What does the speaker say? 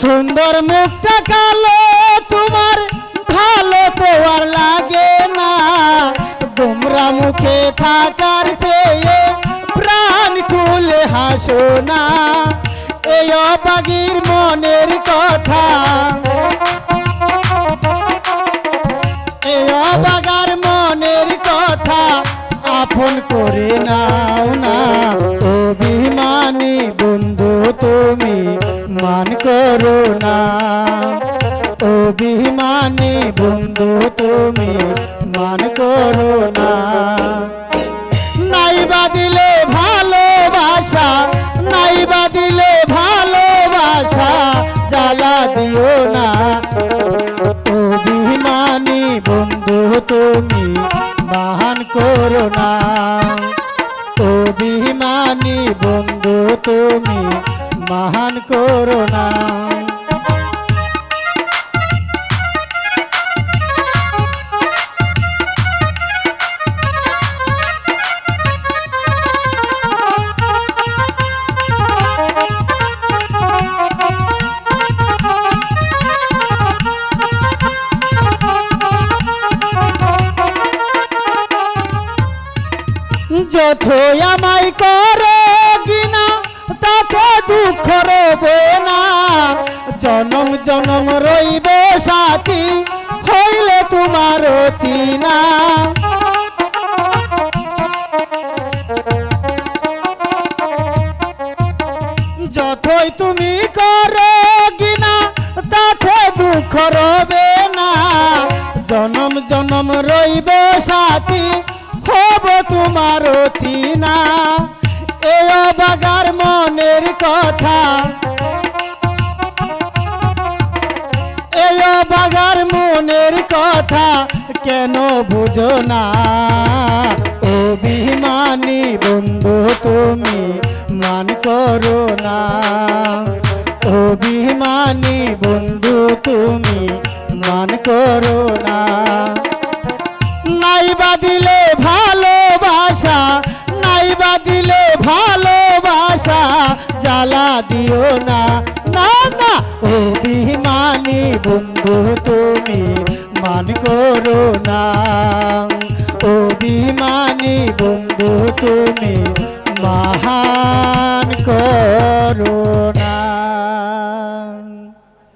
সুন্দর মুখটা কালো, তোমার ভালো তো আর লাগে না। তোমরা মুখে থাকার চেয়ে প্রাণ খুলে হাসো না। এই অবাগির মনের কথা আপন করে নাও না। অভিমানী বন্ধু, তুমি মান করো না। অভিমানী বন্ধু, তুমি মান করো যথই আমায় করে কিনা তাতে দুঃখ রবে না। জনম জনম রইব সাথী, হইলে তোমার চিনা যতই তুমি করো কিনা তাতে দুঃখ রবে না। জনম জনম রইব সাথী তোমার চিনা এ অবাগার মনের কথা। এই বাগার মনের কথা কেন বুঝো না? অভিমানী বন্ধু তুমি মান করো না। অভিমানী বন্ধু তুমি মান করো না। দিও না না না, অভিমানী বন্ধু তুমি মান করো না। অভিমানী বন্ধু তুমি মহান করো